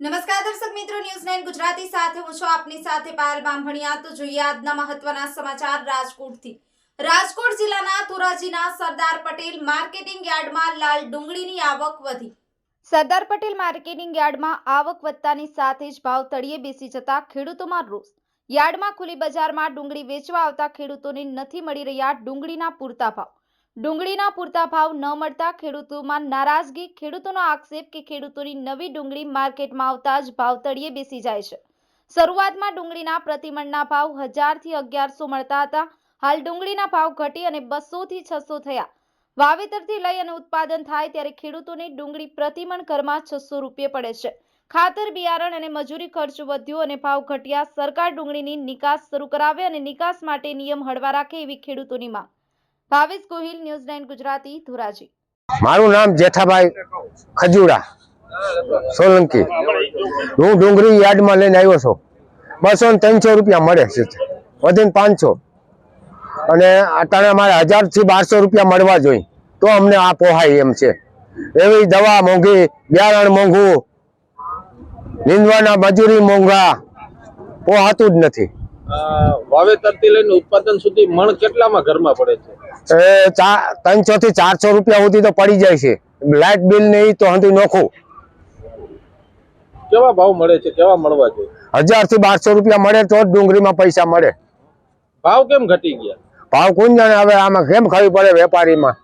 નમસ્કાર દર્શક મિત્રો ન્યૂઝ નાઇન ગુજરાતી સાથે હું છું આપની સાથે પાયલ બામભણિયા તો જોઈએ આજના મહત્વના સમાચાર રાજકોટથી. રાજકોટ જિલ્લાના ધોરાજીના સરદાર પટેલ માર્કેટિંગ યાર્ડમાં લાલ ડુંગળીની આવક વધી. સરદાર પટેલ માર્કેટિંગ યાર્ડમાં આવક વધતાની સાથે જ ભાવ તળિયે બેસી જતા ખેડૂતોમાં રોષ. યાર્ડમાં ખુલ્લી બજારમાં ડુંગળી વેચવા આવતા ખેડૂતોને નથી મળી રહ્યા ડુંગળીના પૂરતા ભાવ. ડુંગળીના પૂરતા ભાવ ન મળતા ખેડૂતોમાં નારાજગી, ખેડૂતોનો આક્ષેપ કે ખેડૂતોની નવી ડુંગળી માર્કેટમાં આવતા જ ભાવ તળિયે બેસી જાય છે. શરૂઆતમાં ડુંગળીના પ્રતિમણના ભાવ હજારથી અગિયારસો મળતા હતા. હાલ ડુંગળીના ભાવ ઘટી અને બસોથી છસો થયા. વાવેતરથી લઈ અને ઉત્પાદન થાય ત્યારે ખેડૂતોને ડુંગળી પ્રતિમણ ઘરમાં છસો રૂપિયે પડે છે. ખાતર, બિયારણ અને મજૂરી ખર્ચ વધ્યો અને ભાવ ઘટ્યા. સરકાર ડુંગળીની નિકાસ શરૂ કરાવે અને નિકાસ માટે નિયમ હળવા રાખે એવી ખેડૂતોની માંગ. Bhavesh Gohil news nine Gujarati Dhoraji. મારું નામ જેઠાભાઈ ખજુરા, સોલંકી. હું ડુંગળી યાર્ડમાં લઈને આવ્યો છું. બસો ને ત્રણસો રૂપિયા મળે છે વધીને પાંચસો. અને અત્યારે અમારે હજારથી બારસો રૂપિયા મળવા જોઈએ. તો અમને આ પોહાય એમ છે. એવી દવા મોંઘી બિયારણ મોંઘું, નીંદવાના મજૂરી મોંઘા, પોહાતું જ નથી. વાવેતરથી લઈને ઉત્પાદન સુધી મણ કેટલામાં ઘરમાં પડે છે? એ ત્રણસો થી ચારસો રૂપિયા સુધી તો પડી જાય છે. લાઇટ બિલ નહીં તો હંધું નોખું. કેવા ભાવ મળે છે? કેવા મળવા જોઈએ? હજારથી બારસો રૂપિયા મળે તો જ ડુંગળીમાં પૈસા મળે. ભાવ કેમ ઘટી ગયા? ભાવ કોણ જાણે હવે આમાં કેમ ખાવી પડે વેપારીમાં?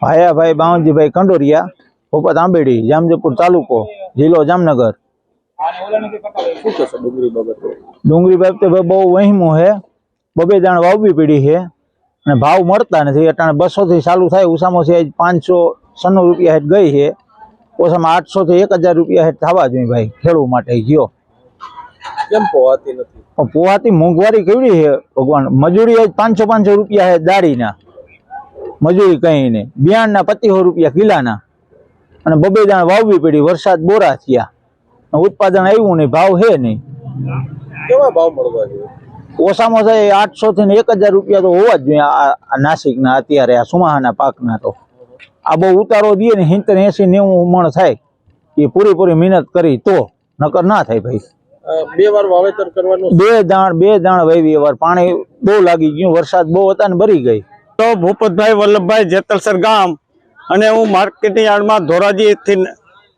ભાયાભાઈ બાવનજીભાઈ કંડોરિયા ભોપત આંબેડી જામજપુર તાલુકો જિલ્લો જામનગર. શું કહેશો ડુંગળી બાબતે? ડુંગળી બાબતે ભાઈ બહુ વહીમું છે. બબે દાણ વાવવી પડી છે. અને ભાવ મળતા નથી. અટાણે બસો થી ચાલુ થાય ઉસામાં છે પાંચસો સન્નું રૂપિયા હેઠ ગઈ છે. ઓછામાં આઠસો થી એક હજાર રૂપિયા હેઠ થવા જોઈએ ભાઈ ખેડૂત માટે ગયો. કેમ પોહાતી નથી? પણ પોહાતી મોંઘવારી કેવડી છે ભગવાન? મજૂરી આજ પાંચસો પાંચસો રૂપિયા છે દાડીના મજૂરી કઈ નહીં. બિયાણના પચીસો રૂપિયા કિલાના. અને બબે દાણ વાવવી પડી વરસાદ બોરા થયા. અને ઉત્પાદન આવ્યું નહીં ભાવ હે નહીં. કેવા ભાવ મળવા જોઈએ? ઓછામાં ઓછા આઠસો થી ને એક હજાર રૂપિયા તો હોવા જ જોઈએ આ નાસિકના અત્યારે આ સુમાહાના પાકના તો. આ બહુ ઉતારો દઈએ ને હિંતર એસી નેવું મણ થાય. એ પૂરી પૂરી મહેનત કરી તો નકર ના થાય ભાઈ. બે વાર વાવેતર કરવાનું? બે દાણ બે દાણ વાવી વાર. પાણી બહુ લાગી ગયું વરસાદ બહુ હતા ને ભરી ગઈ. તો ભૂપતભાઈ વલ્લભભાઈ જેતલસર ગામ અને હું માર્કેટિંગ યાર્ડમાં ધોરાજીથી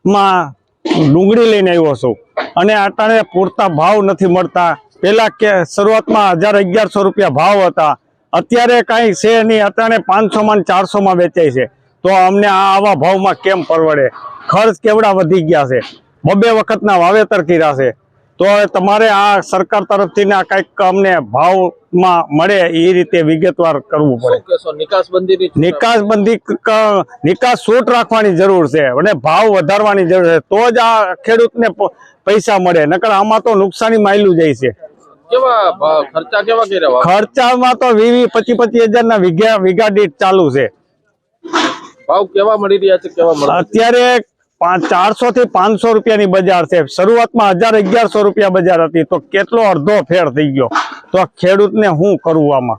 માં ડુંગળી લઈને આવ્યો છું. અને આટાને પૂરતા ભાવ નથી મળતા. પેલા કે શરૂઆતમાં હજાર અગિયારસો રૂપિયા ભાવ હતા. અત્યારે કાંઈ છે નહીં, અત્યારે પાંચસોમાં ચારસોમાં વેચાય છે. તો અમને આ આવા ભાવમાં કેમ પરવડે? ખર્ચ કેવડા વધી ગયા છે? બબે વખતના વાવેતર કર્યા છે. તો તમારે આ સરકાર તરફથી આ કંઈક અમને ભાવમાં મળે એ રીતે વિગતવાર કરવું પડે. નિકાસબંધી નિકાસબંધી નિકાસ છૂટ રાખવાની જરૂર છે અને ભાવ વધારવાની જરૂર છે. તો જ આ ખેડૂતને પૈસા મળે. નકર આમાં તો નુકસાની માયલું જાય છે? ખર્ચામાં તો વીસ પચીસ પચીસ હજાર ના વીઘા વીઘા દીઠ ચાલુ છે. ભાવ કેવા મળી રહ્યા છે? અત્યારે ચારસો થી પાંચસો રૂપિયાની બજાર છે. શરૂઆતમાં હજાર અગિયારસો રૂપિયા બજાર હતી. તો કેટલો અડધો ફેર થઈ ગયો. તો ખેડૂતને શું કરવું આમાં?